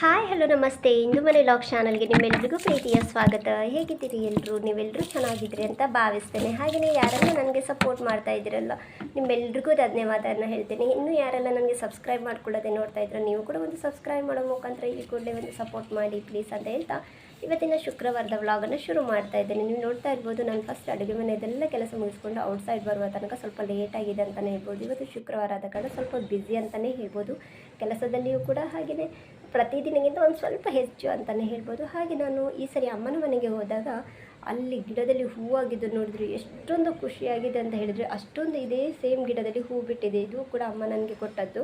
Hi hello ನಮಸ್ತೆ. ಇಂದು ಮನೆ log ಚಾನಲ್ಗೆ ನಿಮ್ಮೆಲ್ಲರಿಗೂ ಪ್ರೀತಿಯ ಸ್ವಾಗತ. ಹೇಗಿದ್ದೀರಿ ಎಲ್ಲರೂ ನೀವೆಲ್ಲರೂ ಚೆನ್ನಾಗಿದ್ದೀರಿ ಅಂತ ಭಾವಿಸ್ತೇನೆ. ಹಾಗೆಯೇ ಯಾರೆಲ್ಲ ನನಗೆ ಸಪೋರ್ಟ್ ಮಾಡ್ತಾ ಇದ್ದೀರಲ್ಲ ನಿಮ್ಮೆಲ್ರಿಗೂ ಧನ್ಯವಾದನ ಹೇಳ್ತೇನೆ. ಇನ್ನು ಯಾರೆಲ್ಲ ನನಗೆ ಸಬ್ಸ್ಕ್ರೈಬ್ ಮಾಡ್ಕೊಳ್ಳೋದೇ ನೋಡ್ತಾ ಇದ್ರು, ನೀವು ಕೂಡ ಒಂದು ಸಬ್ಸ್ಕ್ರೈಬ್ ಮಾಡೋ ಮುಖಾಂತರ ಈ ಕೂಡಲೇ ಒಂದು ಸಪೋರ್ಟ್ ಮಾಡಿ ಪ್ಲೀಸ್ ಅಂತ ಹೇಳ್ತಾ ಇವತ್ತಿನ ಶುಕ್ರವಾರದ ವ್ಲಾಗನ್ನು ಶುರು ಮಾಡ್ತಾ ಇದ್ದೇನೆ. ನೀವು ನೋಡ್ತಾ ಇರ್ಬೋದು, ನಾನು ಫಸ್ಟ್ ಅಡುಗೆ ಮನೆಯದೆಲ್ಲ ಕೆಲಸ ಮುಗಿಸ್ಕೊಂಡು ಔಟ್ಸೈಡ್ ಬರುವ ತನಕ ಸ್ವಲ್ಪ ಲೇಟ್ ಆಗಿದೆ ಅಂತಲೇ ಹೇಳ್ಬೋದು. ಇವತ್ತು ಶುಕ್ರವಾರ ಕಾರಣ ಸ್ವಲ್ಪ ಬ್ಯುಸಿ ಅಂತಲೇ ಹೇಳ್ಬೋದು. ಕೆಲಸದಲ್ಲಿಯೂ ಕೂಡ ಹಾಗೆಯೇ ಪ್ರತಿದಿನಕ್ಕಿಂತ ಒಂದು ಸ್ವಲ್ಪ ಹೆಚ್ಚು ಅಂತಲೇ ಹೇಳ್ಬೋದು. ಹಾಗೆ ನಾನು ಈ ಸರಿ ಅಮ್ಮನ ಮನೆಗೆ ಹೋದಾಗ ಅಲ್ಲಿ ಗಿಡದಲ್ಲಿ ಹೂವಾಗಿದ್ದು ನೋಡಿದ್ರು ಎಷ್ಟೊಂದು ಖುಷಿಯಾಗಿದೆ ಅಂತ ಹೇಳಿದರೆ ಅಷ್ಟೊಂದು ಇದೇ ಸೇಮ್ ಗಿಡದಲ್ಲಿ ಹೂ ಬಿಟ್ಟಿದೆ. ಇದು ಕೂಡ ಅಮ್ಮ ನನಗೆ ಕೊಟ್ಟದ್ದು.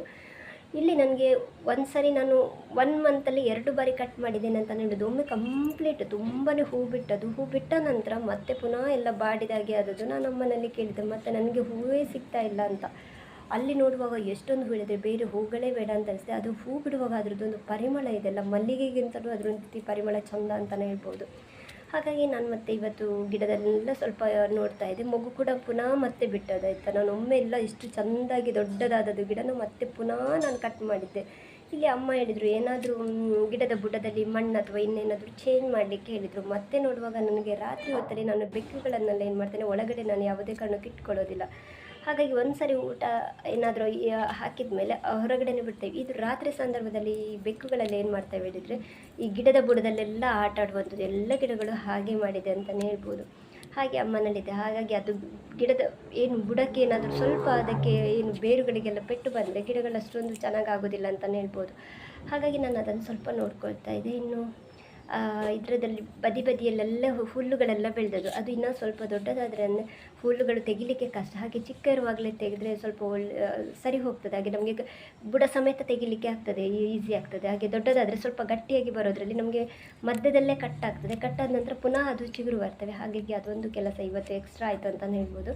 ಇಲ್ಲಿ ನನಗೆ ಒಂದು ಸರಿ ನಾನು ಒನ್ ಮಂತಲ್ಲಿ ಎರಡು ಬಾರಿ ಕಟ್ ಮಾಡಿದ್ದೇನೆ ಅಂತ ಹೇಳಿದ್ದು ಒಮ್ಮೆ ಕಂಪ್ಲೀಟ್ ತುಂಬಾ ಹೂ ಬಿಟ್ಟದ್ದು. ಹೂ ಬಿಟ್ಟ ನಂತರ ಮತ್ತೆ ಪುನಃ ಎಲ್ಲ ಬಾಡಿದಾಗೆ ಆದದ್ದು ನಾನು ಅಮ್ಮನಲ್ಲಿ ಕೇಳಿದೆ ಮತ್ತು ನನಗೆ ಹೂವೇ ಸಿಗ್ತಾ ಇಲ್ಲ ಅಂತ. ಅಲ್ಲಿ ನೋಡುವಾಗ ಎಷ್ಟೊಂದು ಹೂ ಇದೆ ಬೇರೆ ಹೂಗಳೇ ಬೇಡ ಅಂತ ಅನಿಸ್ತದೆ ಅದು ಹೂ ಬಿಡುವಾಗ ಅದರದ್ದೊಂದು ಪರಿಮಳ ಇದೆಲ್ಲ ಮಲ್ಲಿಗೆಗಿಂತಲೂ ಅದರೊಂದು ಪರಿಮಳ ಚಂದ ಅಂತಲೇ ಹೇಳ್ಬೋದು. ಹಾಗಾಗಿ ನಾನು ಮತ್ತೆ ಇವತ್ತು ಗಿಡದಲ್ಲೆಲ್ಲ ಸ್ವಲ್ಪ ನೋಡ್ತಾ ಇದ್ದೆ. ಮಗು ಕೂಡ ಪುನಃ ಮತ್ತೆ ಬಿಟ್ಟದಾಯ್ತಾ ನಾನು ಒಮ್ಮೆ ಎಲ್ಲ ಇಷ್ಟು ಚೆಂದಾಗಿ ದೊಡ್ಡದಾದದ್ದು ಗಿಡನ ಮತ್ತೆ ಪುನಃ ನಾನು ಕಟ್ ಮಾಡಿದ್ದೆ. ಇಲ್ಲಿ ಅಮ್ಮ ಹೇಳಿದರು, ಏನಾದರೂ ಗಿಡದ ಬುಡದಲ್ಲಿ ಮಣ್ಣು ಅಥವಾ ಇನ್ನೇನಾದರೂ ಚೇಂಜ್ ಮಾಡಲಿಕ್ಕೆ ಹೇಳಿದರು. ಮತ್ತೆ ನೋಡುವಾಗ ನನಗೆ ರಾತ್ರಿ ಹೊತ್ತಲ್ಲಿ ನಾನು ಬೆಕ್ಕುಗಳನ್ನೆಲ್ಲ ಏನು ಮಾಡ್ತೇನೆ, ಒಳಗಡೆ ನಾನು ಯಾವುದೇ ಕಾರಣಕ್ಕೆ ಇಟ್ಕೊಳ್ಳೋದಿಲ್ಲ. ಹಾಗಾಗಿ ಒಂದು ಸಾರಿ ಊಟ ಏನಾದರೂ ಹಾಕಿದ ಮೇಲೆ ಹೊರಗಡೆನೇ ಬಿಡ್ತೇವೆ. ಇದು ರಾತ್ರಿ ಸಂದರ್ಭದಲ್ಲಿ ಈ ಬೆಕ್ಕುಗಳಲ್ಲಿ ಏನು ಮಾಡ್ತೇವೆ ಹೇಳಿದರೆ, ಈ ಗಿಡದ ಬುಡದಲ್ಲೆಲ್ಲ ಆಟ ಆಡುವಂಥದ್ದು, ಎಲ್ಲ ಗಿಡಗಳು ಹಾಗೆ ಮಾಡಿದೆ ಅಂತಲೇ ಹೇಳ್ಬೋದು. ಹಾಗೆ ಅಮ್ಮನಲ್ಲಿದೆ. ಹಾಗಾಗಿ ಅದು ಗಿಡದ ಏನು ಬುಡಕ್ಕೆ ಏನಾದರೂ ಸ್ವಲ್ಪ ಅದಕ್ಕೆ ಏನು ಬೇರುಗಳಿಗೆಲ್ಲ ಪೆಟ್ಟು ಬಂದರೆ ಗಿಡಗಳು ಅಷ್ಟೊಂದು ಚೆನ್ನಾಗಿ ಆಗೋದಿಲ್ಲ ಅಂತಲೇ ಹೇಳ್ಬೋದು. ಹಾಗಾಗಿ ನಾನು ಅದನ್ನು ಸ್ವಲ್ಪ ನೋಡ್ಕೊಳ್ತಾ ಇದ್ದೆ. ಇನ್ನು ಇದರದಲ್ಲಿ ಬದಿ ಬದಿಯಲ್ಲೆಲ್ಲ ಹುಲ್ಲುಗಳೆಲ್ಲ ಬೆಳೆದದ್ದು. ಅದು ಇನ್ನೂ ಸ್ವಲ್ಪ ದೊಡ್ಡದಾದರೆ ಅಂದರೆ ಹುಲ್ಲುಗಳು ತೆಗಿಲಿಕ್ಕೆ ಕಷ್ಟ. ಹಾಗೆ ಚಿಕ್ಕ ಇರುವಾಗಲೇ ತೆಗೆದ್ರೆ ಸ್ವಲ್ಪ ಒಳ್ಳೆ ಸರಿ ಹೋಗ್ತದೆ. ಹಾಗೆ ನಮಗೆ ಬುಡ ಸಮೇತ ತೆಗಿಲಿಕ್ಕೆ ಆಗ್ತದೆ ಈಸಿ ಆಗ್ತದೆ. ಹಾಗೆ ದೊಡ್ಡದಾದರೆ ಸ್ವಲ್ಪ ಗಟ್ಟಿಯಾಗಿ ಬರೋದರಲ್ಲಿ ನಮಗೆ ಮಧ್ಯದಲ್ಲೇ ಕಟ್ ಆಗ್ತದೆ. ಕಟ್ಟಾದ ನಂತರ ಪುನಃ ಅದು ಚಿಗುರು ಬರ್ತವೆ. ಹಾಗಾಗಿ ಅದೊಂದು ಕೆಲಸ ಇವತ್ತು ಎಕ್ಸ್ಟ್ರಾ ಆಯಿತು ಅಂತಲೇ ಹೇಳ್ಬೋದು.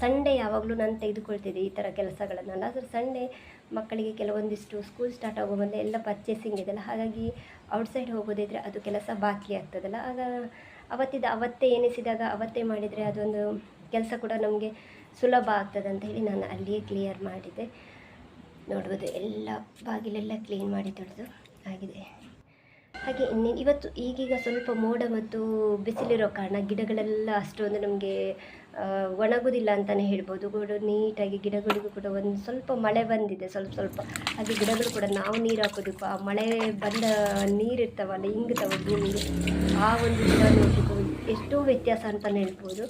ಸಂಡೇ ಯಾವಾಗಲೂ ನಾನು ತೆಗೆದುಕೊಳ್ತಿದ್ದೆ ಈ ಥರ ಕೆಲಸಗಳನ್ನೆಲ್ಲ. ಆದರೆ ಸಂಡೇ ಮಕ್ಕಳಿಗೆ ಕೆಲವೊಂದಿಷ್ಟು ಸ್ಕೂಲ್ ಸ್ಟಾರ್ಟ್ ಆಗೋ ಬಂದರೆ ಎಲ್ಲ ಪರ್ಚೇಸಿಂಗ್ ಇದೆಲ್ಲ. ಹಾಗಾಗಿ ಔಟ್ಸೈಡ್ ಹೋಗೋದಿದ್ರೆ ಅದು ಕೆಲಸ ಬಾಕಿ ಆಗ್ತದಲ್ಲ. ಆಗ ಅವತ್ತಿದ ಅವತ್ತೇ ಎನಿಸಿದಾಗ ಅವತ್ತೇ ಮಾಡಿದರೆ ಅದೊಂದು ಕೆಲಸ ಕೂಡ ನಮಗೆ ಸುಲಭ ಆಗ್ತದೆ ಅಂತ ಹೇಳಿ ನಾನು ಅಲ್ಲಿಯೇ ಕ್ಲಿಯರ್ ಮಾಡಿದೆ. ನೋಡ್ಬೋದು ಎಲ್ಲ ಬಾಗಿಲೆಲ್ಲ ಕ್ಲೀನ್ ಮಾಡಿ ತೊಳೆದು ಆಗಿದೆ. ಹಾಗೆ ಇನ್ನೇ ಇವತ್ತು ಈಗೀಗ ಸ್ವಲ್ಪ ಮೋಡ ಮತ್ತು ಬಿಸಿಲಿರೋ ಕಾರಣ ಗಿಡಗಳೆಲ್ಲ ಅಷ್ಟೊಂದು ನಮಗೆ ಒಣಗುವುದಿಲ್ಲ ಅಂತಲೇ ಹೇಳ್ಬೋದು. ಕೂಡ ನೀಟಾಗಿ ಗಿಡಗಳಿಗೂ ಕೂಡ ಒಂದು ಸ್ವಲ್ಪ ಮಳೆ ಬಂದಿದೆ, ಸ್ವಲ್ಪ ಸ್ವಲ್ಪ. ಹಾಗೆ ಗಿಡಗಳು ಕೂಡ ನಾವು ನೀರು ಹಾಕೋದಕ್ಕೂ ಆ ಮಳೆ ಬಂದ ನೀರು ಇರ್ತಾವಲ್ಲ ಇಂಗ್ತಾವ ಭೂಮಿಗೆ ಆ ಒಂದು ಗಿಡ ಎಷ್ಟೋ ವ್ಯತ್ಯಾಸ ಅಂತಲೇ ಹೇಳ್ಬೋದು.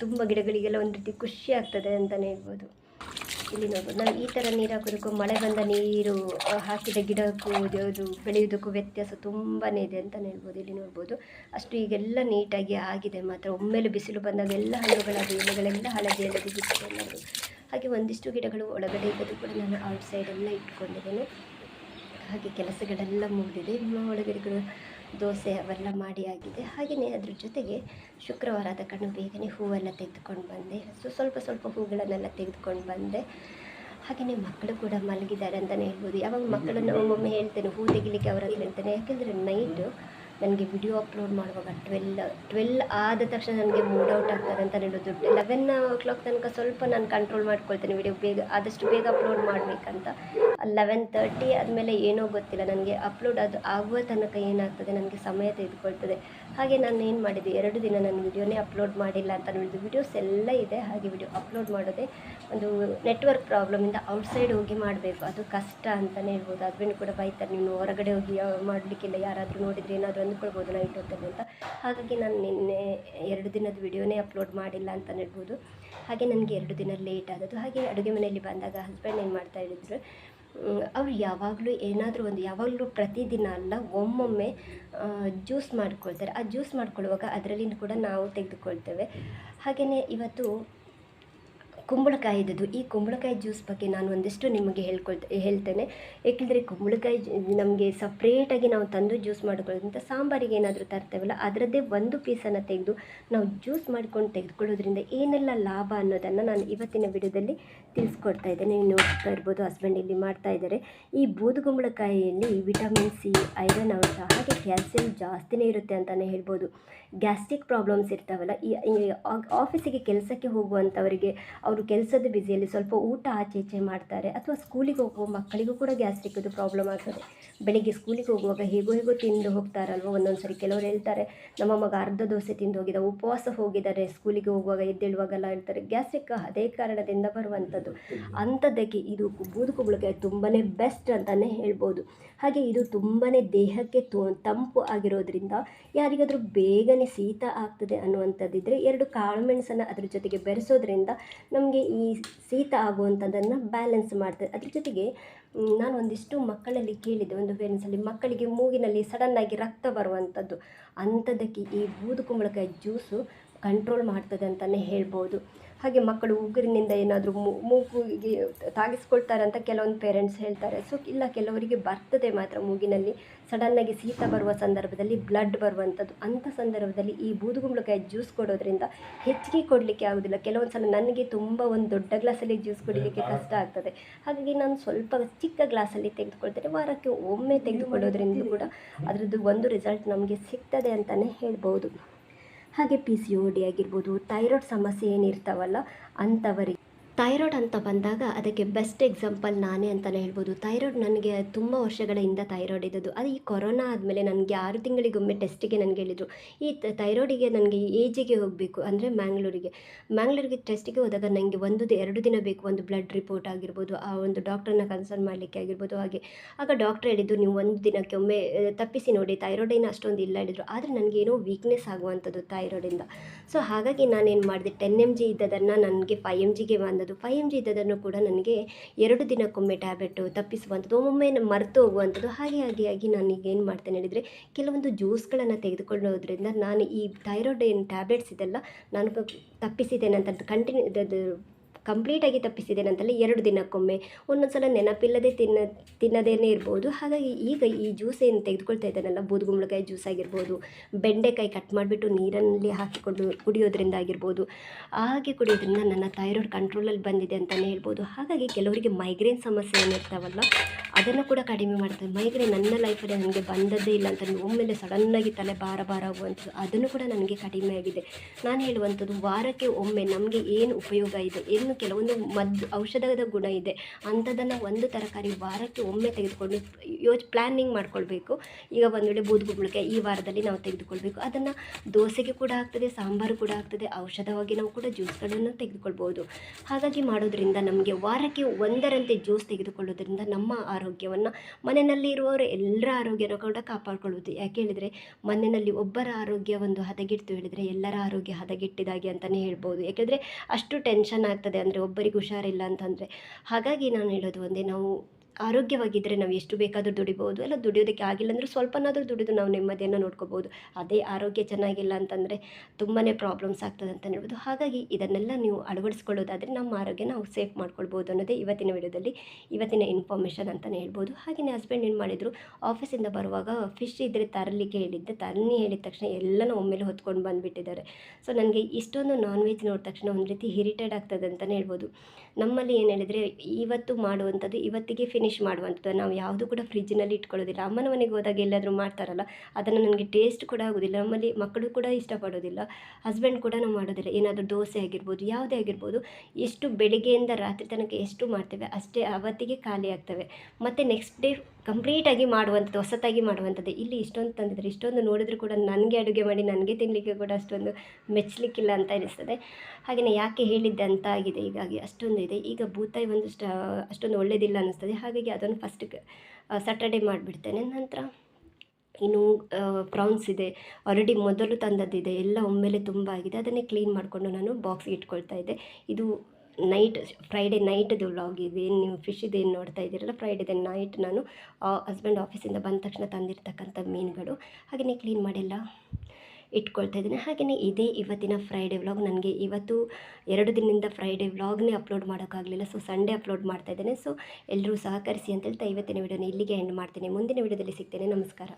ತುಂಬ ಗಿಡಗಳಿಗೆಲ್ಲ ಒಂದು ರೀತಿ ಖುಷಿ ಆಗ್ತದೆ ಅಂತಲೇ ಹೇಳ್ಬೋದು. ಇಲ್ಲಿ ನೋಡ್ಬೋದು ನಾವು ಈ ಥರ ನೀರು ಹಾಕೋದಕ್ಕೂ ಮಳೆ ಬಂದ ನೀರು ಹಾಕಿದ ಗಿಡಕ್ಕೂ ಇದು ಬೆಳೆಯೋದಕ್ಕೂ ವ್ಯತ್ಯಾಸ ತುಂಬಾ ಇದೆ ಅಂತಲೇ ಹೇಳ್ಬೋದು. ಇಲ್ಲಿ ನೋಡ್ಬೋದು. ಅಷ್ಟು ಈಗೆಲ್ಲ ನೀಟಾಗಿ ಆಗಿದೆ ಮಾತ್ರ. ಒಮ್ಮೆಲೆ ಬಿಸಿಲು ಬಂದಾಗ ಎಲ್ಲ ಹಣ್ಣುಗಳಾದ ಎಲೆಗಳೆಲ್ಲ ಹಳದಿ ಹಳದಿ ಬಿಸಿಲು ಅನ್ನೋದು. ಹಾಗೆ ಒಂದಿಷ್ಟು ಗಿಡಗಳು ಒಳಗಡೆ ಇರೋದು ಕೂಡ ನಾನು ಔಟ್ ಸೈಡೆಲ್ಲ ಇಟ್ಕೊಂಡಿದ್ದೇನೆ. ಹಾಗೆ ಕೆಲಸಗಳೆಲ್ಲ ಮುಗಿದಿದೆ. ಇನ್ನು ಒಳಗಡೆಗಳು ದೋಸೆ ಅವೆಲ್ಲ ಮಾಡಿ ಆಗಿದೆ. ಹಾಗೆಯೇ ಅದ್ರ ಜೊತೆಗೆ ಶುಕ್ರವಾರ ಆದ ಕಣ್ಣು ಬೇಗನೆ ಹೂವೆಲ್ಲ ತೆಗೆದುಕೊಂಡು ಬಂದೆ. ಸೊ ಸ್ವಲ್ಪ ಸ್ವಲ್ಪ ಹೂಗಳನ್ನೆಲ್ಲ ತೆಗೆದುಕೊಂಡು ಬಂದೆ. ಹಾಗೆಯೇ ಮಕ್ಕಳು ಕೂಡ ಮಲಗಿದ್ದಾರೆ ಅಂತಲೇ ಹೇಳ್ಬೋದು. ಯಾವಾಗ ಮಕ್ಕಳನ್ನು ಒಮ್ಮೊಮ್ಮೆ ಹೇಳ್ತೇನೆ ಹೂ ತೆಗಿಲಿಕ್ಕೆ ಅವರ ಹತ್ರ ಹೇಳ್ತೇನೆ. ಯಾಕೆಂದರೆ ನೈಟು ನನಗೆ ವಿಡಿಯೋ ಅಪ್ಲೋಡ್ ಮಾಡುವಾಗ ಟ್ವೆಲ್ ಟ್ವೆಲ್ ಆದ ತಕ್ಷಣ ನನಗೆ ಮೂಡ್ ಔಟ್ ಆಗ್ತದೆ ಅಂತ ಹೇಳೋದು ಲೆವೆನ್ ಓ ಕ್ಲಾಕ್ ತನಕ ಸ್ವಲ್ಪ ನಾನು ಕಂಟ್ರೋಲ್ ಮಾಡ್ಕೊಳ್ತೇನೆ ವಿಡಿಯೋ ಬೇಗ, ಆದಷ್ಟು ಬೇಗ ಅಪ್ಲೋಡ್ ಮಾಡಬೇಕಂತ. ಲೆವೆನ್ ತರ್ಟಿ ಆದಮೇಲೆ ಏನೋ ಗೊತ್ತಿಲ್ಲ, ನನಗೆ ಅಪ್ಲೋಡ್ ಅದು ಆಗುವ ತನಕ ಏನಾಗ್ತದೆ, ನನಗೆ ಸಮಯ ತೆಗೆದುಕೊಳ್ತದೆ. ಹಾಗೆ ನಾನು ಏನು ಮಾಡಿದೆ, ಎರಡು ದಿನ ನಾನು ವಿಡಿಯೋನೇ ಅಪ್ಲೋಡ್ ಮಾಡಿಲ್ಲ ಅಂತ ನೋಡಿದ್ದು ವಿಡಿಯೋಸ್ ಎಲ್ಲ ಇದೆ, ಹಾಗೆ ವಿಡಿಯೋ ಅಪ್ಲೋಡ್ ಮಾಡೋದೇ ಒಂದು ನೆಟ್ವರ್ಕ್ ಪ್ರಾಬ್ಲಮಿಂದ ಔಟ್ಸೈಡ್ ಹೋಗಿ ಮಾಡಬೇಕು. ಅದು ಕಷ್ಟ ಅಂತಲೇ ಹೇಳ್ಬೋದು. ಹಸ್ಬೆಂಡ್ ಕೂಡ ಬೈತಾರೆ, ನೀನು ಹೊರಗಡೆ ಹೋಗಿ ಮಾಡಲಿಕ್ಕಿಲ್ಲ. ಯಾರಾದರೂ ನೋಡಿದರೆ ಏನಾದರೂ ಅಂದ್ಕೊಳ್ಬೋದು ನೈಟ್ ಹೊತ್ತಲ್ಲಿ ಅಂತ. ಹಾಗಾಗಿ ನಾನು ನಿನ್ನೆ ಎರಡು ದಿನದ ವಿಡಿಯೋನೇ ಅಪ್ಲೋಡ್ ಮಾಡಿಲ್ಲ ಅಂತ ಹೇಳ್ಬೋದು. ಹಾಗೆ ನನಗೆ ಎರಡು ದಿನ ಲೇಟ್ ಆದದ್ದು. ಹಾಗೆ ಅಡುಗೆ ಮನೆಯಲ್ಲಿ ಬಂದಾಗ ಹಸ್ಬೆಂಡ್ ಏನು ಮಾಡ್ತಾ ಹೇಳಿದ್ರು ಅವರು ಯಾವಾಗಲೂ ಏನಾದರೂ ಒಂದು ಯಾವಾಗಲೂ ಪ್ರತಿದಿನ ಅಲ್ಲ ಒಮ್ಮೊಮ್ಮೆ ಜ್ಯೂಸ್ ಮಾಡ್ಕೊಳ್ತಾರೆ. ಆ ಜ್ಯೂಸ್ ಮಾಡ್ಕೊಳ್ಳುವಾಗ ಅದರಲ್ಲಿ ಕೂಡ ನಾವು ತೆಗೆದುಕೊಳ್ತೇವೆ. ಹಾಗೆಯೇ ಇವತ್ತು ಕುಂಬಳಕಾಯಿದ್ದು ಈ ಕುಂಬಳಕಾಯಿ ಜ್ಯೂಸ್ ಬಗ್ಗೆ ನಾನು ಒಂದಿಷ್ಟು ನಿಮಗೆ ಹೇಳ್ಕೊಳ್ತಾ ಹೇಳ್ತೇನೆ. ಏಕೆಂದರೆ ಕುಂಬಳಕಾಯಿ ನಮಗೆ ಸಪ್ರೇಟಾಗಿ ನಾವು ತಂದು ಜ್ಯೂಸ್ ಮಾಡ್ಕೊಳ್ಳೋದ್ರಿಂದ ಸಾಂಬಾರಿಗೆ ಏನಾದರೂ ತರ್ತೇವಲ್ಲ, ಅದರದ್ದೇ ಒಂದು ಪೀಸನ್ನು ತೆಗೆದು ನಾವು ಜ್ಯೂಸ್ ಮಾಡ್ಕೊಂಡು ತೆಗೆದುಕೊಳ್ಳೋದ್ರಿಂದ ಏನೆಲ್ಲ ಲಾಭ ಅನ್ನೋದನ್ನು ನಾನು ಇವತ್ತಿನ ವಿಡಿಯೋದಲ್ಲಿ ತಿಳಿಸ್ಕೊಡ್ತಾ ಇದ್ದೇನೆ. ನೀವು ನೋಡ್ತಾ ಇರ್ಬೋದು ಹಸ್ಬೆಂಡ್ ಇಲ್ಲಿ ಮಾಡ್ತಾ ಇದ್ದಾರೆ. ಈ ಬೂದುಗುಂಬಳಕಾಯಿಯಲ್ಲಿ ವಿಟಮಿನ್ ಸಿ ಐರನ್ ಅಂಶ ಹಾಗೆ ಕ್ಯಾಲ್ಸಿಯಂ ಜಾಸ್ತಿನೇ ಇರುತ್ತೆ ಅಂತಲೇ ಹೇಳ್ಬೋದು. ಗ್ಯಾಸ್ಟ್ರಿಕ್ ಪ್ರಾಬ್ಲಮ್ಸ್ ಇರ್ತಾವಲ್ಲ, ಈ ಆಫೀಸಿಗೆ ಕೆಲಸಕ್ಕೆ ಹೋಗುವಂಥವರಿಗೆ ಅವರು ಕೆಲಸದ ಬ್ಯುಸಿಯಲ್ಲಿ ಸ್ವಲ್ಪ ಊಟ ಆಚೆ ಈಚೆ ಮಾಡ್ತಾರೆ ಅಥವಾ ಸ್ಕೂಲಿಗೆ ಹೋಗುವ ಮಕ್ಕಳಿಗೂ ಕೂಡ ಗ್ಯಾಸ್ಟ್ರಿಕ್ದು ಪ್ರಾಬ್ಲಮ್ ಆಗ್ತದೆ. ಬೆಳಿಗ್ಗೆ ಸ್ಕೂಲಿಗೆ ಹೋಗುವಾಗ ಹೇಗೋ ಹೇಗೋ ತಿಂದು ಹೋಗ್ತಾರಲ್ವ ಒಂದೊಂದು ಸರಿ ಕೆಲವರು ಹೇಳ್ತಾರೆ, ನಮ್ಮ ಮಗ ಅರ್ಧ ದೋಸೆ ತಿಂದು ಹೋಗಿದ, ಉಪವಾಸ ಹೋಗಿದ್ದಾರೆ ಸ್ಕೂಲಿಗೆ ಹೋಗುವಾಗ ಎದ್ದೇಳುವಾಗೆಲ್ಲ, ಹೇಳ್ತಾರೆ. ಗ್ಯಾಸ್ಟ್ರಿಕ್ ಅದೇ ಕಾರಣದಿಂದ ಬರುವಂಥದ್ದು. ಅಂಥದ್ದಕ್ಕೆ ಇದು ಬೂದು ಕುಂಬಳಕಾಯಿ ತುಂಬಾ ಬೆಸ್ಟ್ ಅಂತಲೇ ಹೇಳ್ಬೋದು. ಹಾಗೆ ಇದು ತುಂಬಾ ದೇಹಕ್ಕೆ ತಂಪು ಆಗಿರೋದ್ರಿಂದ ಯಾರಿಗಾದರೂ ಬೇಗನೆ ಶೀತ ಆಗ್ತದೆ ಅನ್ನುವಂಥದ್ದಿದ್ರೆ ಎರಡು ಕಾಳುಮೆಣಸನ್ನು ಅದರ ಜೊತೆಗೆ ಬೆರೆಸೋದ್ರಿಂದ ನಮಗೆ ಈ ಶೀತ ಆಗುವಂಥದ್ದನ್ನು ಬ್ಯಾಲೆನ್ಸ್ ಮಾಡ್ತದೆ. ಅದ್ರ ಜೊತೆಗೆ ನಾನು ಒಂದಿಷ್ಟು ಮಕ್ಕಳಲ್ಲಿ ಕೇಳಿದ್ದೆ, ಒಂದು ಪೇರೆಂಟ್ಸಲ್ಲಿ ಮಕ್ಕಳಿಗೆ ಮೂಗಿನಲ್ಲಿ ಸಡನ್ನಾಗಿ ರಕ್ತ ಬರುವಂಥದ್ದು. ಅಂಥದ್ದಕ್ಕೆ ಈ ಬೂದು ಕುಂಬಳಕಾಯಿ ಜ್ಯೂಸು ಕಂಟ್ರೋಲ್ ಮಾಡ್ತದೆ ಅಂತಲೇ ಹೇಳ್ಬೋದು. ಹಾಗೆ ಮಕ್ಕಳು ಉಗುರಿನಿಂದ ಏನಾದರೂ ಮೂಗಿಗೆ ತಾಗಿಸ್ಕೊಳ್ತಾರೆ ಅಂತ ಕೆಲವೊಂದು ಪೇರೆಂಟ್ಸ್ ಹೇಳ್ತಾರೆ. ಸೊ ಇಲ್ಲ ಕೆಲವರಿಗೆ ಬರ್ತದೆ ಮಾತ್ರ ಮೂಗಿನಲ್ಲಿ. ಸಡನ್ನಾಗಿ ಶೀತ ಬರುವ ಸಂದರ್ಭದಲ್ಲಿ ಬ್ಲಡ್ ಬರುವಂಥದ್ದು. ಅಂಥ ಸಂದರ್ಭದಲ್ಲಿ ಈ ಬೂದುಗುಂಬಳಕಾಯಿ ಜ್ಯೂಸ್ ಕೊಡೋದ್ರಿಂದ ಹೆಚ್ಚಿಗೆ ಕೊಡಲಿಕ್ಕೆ ಆಗೋದಿಲ್ಲ. ಕೆಲವೊಂದು ಸಲ ನನಗೆ ತುಂಬ ಒಂದು ದೊಡ್ಡ ಗ್ಲಾಸಲ್ಲಿ ಜ್ಯೂಸ್ ಕುಡಿಲಿಕ್ಕೆ ಕಷ್ಟ ಆಗ್ತದೆ. ಹಾಗಾಗಿ ನಾನು ಸ್ವಲ್ಪ ಚಿಕ್ಕ ಗ್ಲಾಸಲ್ಲಿ ತೆಗೆದುಕೊಳ್ತೇನೆ. ವಾರಕ್ಕೆ ಒಮ್ಮೆ ತೆಗೆದುಕೊಳ್ಳೋದ್ರಿಂದ ಕೂಡ ಅದರದ್ದು ಒಂದು ರಿಸಲ್ಟ್ ನಮಗೆ ಸಿಗ್ತದೆ ಅಂತಲೇ ಹೇಳ್ಬೋದು ಹಾಗೆ ಪಿ ಸಿ ಓ ಡಿ ಆಗಿರ್ಬೋದು ಥೈರಾಯ್ಡ್ ಸಮಸ್ಯೆ ಏನಿರ್ತಾವಲ್ಲ ಅಂಥವರಿಗೆ ಥೈರಾಯ್ಡ್ ಅಂತ ಬಂದಾಗ ಅದಕ್ಕೆ ಬೆಸ್ಟ್ ಎಕ್ಸಾಂಪಲ್ ನಾನೇ ಅಂತಲೇ ಹೇಳ್ಬೋದು. ಥೈರಾಯ್ಡ್ ನನಗೆ ತುಂಬ ವರ್ಷಗಳಿಂದ ಥೈರಾಯ್ಡ್ ಇದ್ದದ್ದು. ಅದು ಈ ಕೊರೋನಾ ಆದಮೇಲೆ ನನಗೆ ಆರು ತಿಂಗಳಿಗೊಮ್ಮೆ ಟೆಸ್ಟಿಗೆ ನನಗೆ ಹೇಳಿದರು. ಈ ಥೈರಾಯ್ಡಿಗೆ ನನಗೆ ಏಜಿಗೆ ಹೋಗಬೇಕು ಅಂದರೆ ಮ್ಯಾಂಗ್ಳೂರಿಗೆ. ಮ್ಯಾಂಗ್ಳೂರಿಗೆ ಟೆಸ್ಟಿಗೆ ಹೋದಾಗ ನನಗೆ ಒಂದು ಎರಡು ದಿನ ಬೇಕು ಒಂದು ಬ್ಲಡ್ ರಿಪೋರ್ಟ್ ಆಗಿರ್ಬೋದು, ಆ ಒಂದು ಡಾಕ್ಟ್ರನ್ನ ಕನ್ಸಲ್ಟ್ ಮಾಡಲಿಕ್ಕೆ ಆಗಿರ್ಬೋದು, ಹಾಗೆ. ಆಗ ಡಾಕ್ಟ್ರ್ ಹೇಳಿದ್ದು, ನೀವು ಒಂದು ದಿನಕ್ಕೆ ಒಮ್ಮೆ ತಪ್ಪಿಸಿ ನೋಡಿ ಥೈರಾಯ್ಡ್ ಅಷ್ಟೊಂದು ಇಲ್ಲ ಹೇಳಿದರು. ಆದರೆ ನನಗೆ ಏನೋ ವೀಕ್ನೆಸ್ ಆಗುವಂಥದ್ದು ಥೈರಾಯ್ಡಿಂದ. ಸೊ ಹಾಗಾಗಿ ನಾನೇನು ಮಾಡಿದೆ ಟೆನ್ ಎಂ ಜಿ ಇದ್ದದನ್ನು ನನಗೆ ಫೈವ್ ಎಂ ಜಿಗೆ ಬಂದದ್ದು ಫೈವ್ ಎಂ ಜಿ ಇದ್ದದನ್ನು ಕೂಡ ನನಗೆ ಎರಡು ದಿನಕ್ಕೊಮ್ಮೆ ಟ್ಯಾಬ್ಲೆಟು ತಪ್ಪಿಸುವಂಥದ್ದು, ಒಮ್ಮೊಮ್ಮೆ ಮರೆತು ಹೋಗುವಂಥದ್ದು ಹಾಗೆ ಹಾಗೆ ಆಗಿ ನಾನೀಗ ಏನು ಮಾಡ್ತೇನೆ ಹೇಳಿದರೆ ಕೆಲವೊಂದು ಜ್ಯೂಸ್ಗಳನ್ನು ತೆಗೆದುಕೊಳ್ಳೋದ್ರಿಂದ ನಾನು ಈ ಥೈರಾಯ್ಡ್ ಏನು ಟ್ಯಾಬ್ಲೆಟ್ಸ್ ಇದೆಲ್ಲ ನಾನು ತಪ್ಪಿಸಿದ್ದೇನೆ ಅಂತ ಕಂಟಿನ್ಯೂ ಕಂಪ್ಲೀಟಾಗಿ ತಪ್ಪಿಸಿದ್ದೇನೆ ಅಂತಲೇ ಎರಡು ದಿನಕ್ಕೊಮ್ಮೆ. ಒಂದೊಂದು ಸಲ ನೆನಪಿಲ್ಲದೆ ತಿನ್ನ, ತಿನ್ನದೇನೆ ಇರ್ಬೋದು. ಹಾಗಾಗಿ ಈಗ ಈ ಜ್ಯೂಸ್ ಏನು ತೆಗೆದುಕೊಳ್ತಾ ಇದ್ದಾನಲ್ಲ ಬೂದುಗುಂಬಳಕಾಯಿ ಜ್ಯೂಸ್ ಆಗಿರ್ಬೋದು, ಬೆಂಡೆಕಾಯಿ ಕಟ್ ಮಾಡಿಬಿಟ್ಟು ನೀರಲ್ಲಿ ಹಾಕಿಕೊಂಡು ಕುಡಿಯೋದ್ರಿಂದ ಆಗಿರ್ಬೋದು. ಹಾಗೆ ಕುಡಿಯೋದ್ರಿಂದ ನನ್ನ ಥೈರಾಯ್ಡ್ ಕಂಟ್ರೋಲಲ್ಲಿ ಬಂದಿದೆ ಅಂತಲೇ ಹೇಳ್ಬೋದು. ಹಾಗಾಗಿ ಕೆಲವರಿಗೆ ಮೈಗ್ರೇನ್ ಸಮಸ್ಯೆ ಏನಿರ್ತಾವಲ್ಲ ಅದನ್ನು ಕೂಡ ಕಡಿಮೆ ಮಾಡ್ತಾರೆ. ಮೈಗ್ರೇನ್ ನನ್ನ ಲೈಫಲ್ಲಿ ನನಗೆ ಬಂದದ್ದೇ ಇಲ್ಲ ಅಂತ ಒಮ್ಮೆಲೆ ಸಡನ್ನಾಗಿ ತಲೆ ಭಾರ ಭಾರ ಆಗುವಂಥದ್ದು ಅದನ್ನು ಕೂಡ ನನಗೆ ಕಡಿಮೆ ಆಗಿದೆ. ನಾನು ಹೇಳುವಂಥದ್ದು ವಾರಕ್ಕೆ ಒಮ್ಮೆ ನಮಗೆ ಏನು ಉಪಯೋಗ ಇದೆ ಏನು ಕೆಲವೊಂದು ಮದ್ದು ಔಷಧದ ಗುಣ ಇದೆ. ಅಂಥದ್ದನ್ನು ಒಂದು ತರಕಾರಿ ವಾರಕ್ಕೆ ಒಮ್ಮೆ ತೆಗೆದುಕೊಂಡು ಯೋಚ್ ಪ್ಲ್ಯಾನಿಂಗ್ ಮಾಡ್ಕೊಳ್ಬೇಕು. ಈಗ ಒಂದು ವೇಳೆ ಬೂದುಗುಂಬಳಕಾಯಿ ಈ ವಾರದಲ್ಲಿ ನಾವು ತೆಗೆದುಕೊಳ್ಬೇಕು. ಅದನ್ನು ದೋಸೆಗೆ ಕೂಡ ಆಗ್ತದೆ, ಸಾಂಬಾರು ಕೂಡ ಆಗ್ತದೆ, ಔಷಧವಾಗಿ ನಾವು ಕೂಡ ಜ್ಯೂಸ್ಗಳನ್ನು ತೆಗೆದುಕೊಳ್ಬೋದು. ಹಾಗಾಗಿ ಮಾಡೋದ್ರಿಂದ ನಮಗೆ ವಾರಕ್ಕೆ ಒಂದರಂತೆ ಜ್ಯೂಸ್ ತೆಗೆದುಕೊಳ್ಳೋದ್ರಿಂದ ನಮ್ಮ ಆರೋಗ್ಯವನ್ನು ಮನೆಯಲ್ಲಿ ಇರುವವರು ಎಲ್ಲರ ಆರೋಗ್ಯನ ಕೂಡ ಕಾಪಾಡ್ಕೊಳ್ಬೋದು ಯಾಕೆ ಹೇಳಿದರೆ, ಮನೆಯಲ್ಲಿ ಒಬ್ಬರ ಆರೋಗ್ಯ ಒಂದು ಹದಗೆಟ್ಟು ಹೇಳಿದರೆ ಎಲ್ಲರ ಆರೋಗ್ಯ ಹದಗೆಟ್ಟಿದಾಗೆ ಅಂತಲೇ ಹೇಳ್ಬೋದು. ಯಾಕೆಂದರೆ ಅಷ್ಟು ಟೆನ್ಷನ್ ಆಗ್ತದೆ ಅಂದರೆ ಒಬ್ಬರಿಗೆ ಹುಷಾರಿಲ್ಲ ಅಂತಂದರೆ ಹಾಗಾಗಿ ನಾನು ಹೇಳೋದು ಒಂದೇ ನಾವು ಆರೋಗ್ಯವಾಗಿದ್ದರೆ ನಾವು ಎಷ್ಟು ಬೇಕಾದರೂ ದುಡಿಬೋದು. ಅಲ್ಲ, ದುಡಿಯೋದಕ್ಕೆ ಆಗಿಲ್ಲ ಅಂದರೆ ಸ್ವಲ್ಪನಾದರೂ ದುಡಿದು ನಾವು ನೆಮ್ಮದಿಯನ್ನು ನೋಡ್ಕೋಬೋದು. ಅದೇ ಆರೋಗ್ಯ ಚೆನ್ನಾಗಿಲ್ಲ ಅಂತಂದರೆ ತುಂಬಾ ಪ್ರಾಬ್ಲಮ್ಸ್ ಆಗ್ತದೆ ಅಂತ ಹೇಳ್ಬೋದು. ಹಾಗಾಗಿ ಇದನ್ನೆಲ್ಲ ನೀವು ಅಳವಡಿಸ್ಕೊಳ್ಳೋದಾದರೆ ನಮ್ಮ ಆರೋಗ್ಯ ನಾವು ಸೇಫ್ ಮಾಡ್ಕೊಳ್ಬೋದು ಅನ್ನೋದೇ ಇವತ್ತಿನ ವಿಡಿಯೋದಲ್ಲಿ ಇವತ್ತಿನ ಇನ್ಫಾರ್ಮೇಷನ್ ಅಂತಲೇ ಹೇಳ್ಬೋದು. ಹಾಗೆಯೇ ಹಸ್ಬೆಂಡ್ ಏನು ಮಾಡಿದರು? ಆಫೀಸಿಂದ ಬರುವಾಗ ಫಿಶ್ ಇದ್ದರೆ ತರಲಿಕ್ಕೆ ಹೇಳಿದ್ದೆ. ತರಲಿ ಹೇಳಿದ ತಕ್ಷಣ ಎಲ್ಲನೂ ಒಮ್ಮೆಲೆ ಹೊತ್ಕೊಂಡು ಬಂದುಬಿಟ್ಟಿದ್ದಾರೆ. ಸೊ, ನನಗೆ ಇಷ್ಟೊಂದು ನಾನ್ ವೆಜ್ ನೋಡಿದ ತಕ್ಷಣ ಒಂದು ರೀತಿ ಇರಿಟೇಟ್ ಆಗ್ತದೆ ಅಂತಲೇ ಹೇಳ್ಬೋದು. ನಮ್ಮಲ್ಲಿ ಏನು ಹೇಳಿದರೆ, ಇವತ್ತು ಮಾಡುವಂಥದ್ದು ಇವತ್ತಿಗೆ ಫಿನಿಶ್ ಮಾಡುವಂಥದ್ದು, ನಾವು ಯಾವುದು ಕೂಡ ಫ್ರಿಜ್ಜಿನಲ್ಲಿ ಇಟ್ಕೊಳ್ಳೋದಿಲ್ಲ. ಅಮ್ಮನ ಮನೆಗೆ ಹೋದಾಗ ಎಲ್ಲಾದರೂ ಮಾಡ್ತಾರಲ್ಲ, ಅದನ್ನು ನನಗೆ ಟೇಸ್ಟ್ ಕೂಡ ಆಗೋದಿಲ್ಲ. ನಮ್ಮಲ್ಲಿ ಮಕ್ಕಳು ಕೂಡ ಇಷ್ಟಪಡೋದಿಲ್ಲ. ಹಸ್ಬೆಂಡ್ ಕೂಡ ನಾವು ಮಾಡೋದಿಲ್ಲ. ಏನಾದರೂ ದೋಸೆ ಆಗಿರ್ಬೋದು, ಯಾವುದೇ ಆಗಿರ್ಬೋದು, ಎಷ್ಟು ಬೆಳಿಗ್ಗೆಯಿಂದ ರಾತ್ರಿ ತನಕ ಎಷ್ಟು ಮಾಡ್ತೇವೆ, ಅಷ್ಟೇ ಅವತ್ತಿಗೆ ಖಾಲಿ ಆಗ್ತವೆ. ಮತ್ತು ನೆಕ್ಸ್ಟ್ ಡೇ ಕಂಪ್ಲೀಟಾಗಿ ಮಾಡುವಂಥದ್ದು, ಹೊಸತಾಗಿ ಮಾಡುವಂಥದ್ದು. ಇಲ್ಲಿ ಇಷ್ಟೊಂದು ತಂದಿದ್ದಾರೆ. ಇಷ್ಟೊಂದು ನೋಡಿದ್ರು ಕೂಡ ನನಗೆ ಅಡುಗೆ ಮಾಡಿ, ನನಗೆ ತಿನ್ನಲಿಕ್ಕೆ ಕೂಡ ಅಷ್ಟೊಂದು ಮೆಚ್ಚಲಿಕ್ಕಿಲ್ಲ ಅಂತ ಅನಿಸ್ತದೆ. ಹಾಗೆಯೇ ಯಾಕೆ ಹೇಳಿದ್ದೆ ಅಂತ ಆಗಿದೆ ಹೀಗಾಗಿ ಅಷ್ಟೊಂದು ಇದೆ. ಈಗ ಬೂತಾಯಿ ಒಂದು ಅಷ್ಟೊಂದು ಒಳ್ಳೆಯದಿಲ್ಲ ಅನ್ನಿಸ್ತದೆ ಹಾಗಾಗಿ ಅದನ್ನು ಫಸ್ಟ್ ಸ್ಯಾಟರ್ಡೆ ಮಾಡಿಬಿಡ್ತೇನೆ. ನಂತರ ಇನ್ನು ಪ್ರಾನ್ಸ್ ಇದೆ. ಆಲ್ರೆಡಿ ಮೊದಲು ತಂದದ್ದಿದೆ. ಎಲ್ಲ ಒಮ್ಮೆಲೆ ತುಂಬ ಆಗಿದೆ. ಅದನ್ನೇ ಕ್ಲೀನ್ ಮಾಡಿಕೊಂಡು ನಾನು ಬಾಕ್ಸ್ಗೆ ಇಟ್ಕೊಳ್ತಾ ಇದ್ದೆ. ಇದು ನೈಟ್ ಫ್ರೈಡೇ ನೈಟ್ದು ವ್ಲಾಗ್ ಇದೆ. ನೀವು ಫಿಶ್ ಏನು ನೋಡ್ತಾ ಇದ್ದೀರಲ್ಲ ಫ್ರೈಡೇದ ನೈಟ್ ನಾನು ಹಸ್ಬೆಂಡ್ ಆಫೀಸಿಂದ ಬಂದ ತಕ್ಷಣ ತಂದಿರ್ತಕ್ಕಂಥ ಮೀನುಗಳು ಹಾಗೆಯೇ ಕ್ಲೀನ್ ಮಾಡಿಲ್ಲ ಇಟ್ಕೊಳ್ತಾ ಇದ್ದೀನಿ. ಹಾಗೆಯೇ ಇದೇ ಇವತ್ತಿನ ಫ್ರೈಡೇ ವ್ಲಾಗ್ ನನಗೆ ಇವತ್ತು ಎರಡು ದಿನದಿಂದ ಫ್ರೈಡೇ ವ್ಲಾಗ್ನೇ ಅಪ್ಲೋಡ್ ಮಾಡೋಕ್ಕಾಗಲಿಲ್ಲ. ಸೊ ಸಂಡೇ ಅಪ್ಲೋಡ್ ಮಾಡ್ತಾ ಇದ್ದೇನೆ. ಸೊ ಎಲ್ಲರೂ ಸಹಕರಿಸಿ ಅಂತ ಹೇಳ್ತಾ ಇವತ್ತಿನ ವಿಡಿಯೋನ ಇಲ್ಲಿಗೆ ಎಂಡ್ ಮಾಡ್ತೀನಿ. ಮುಂದಿನ ವಿಡಿಯೋದಲ್ಲಿ ಸಿಗ್ತೇನೆ. ನಮಸ್ಕಾರ.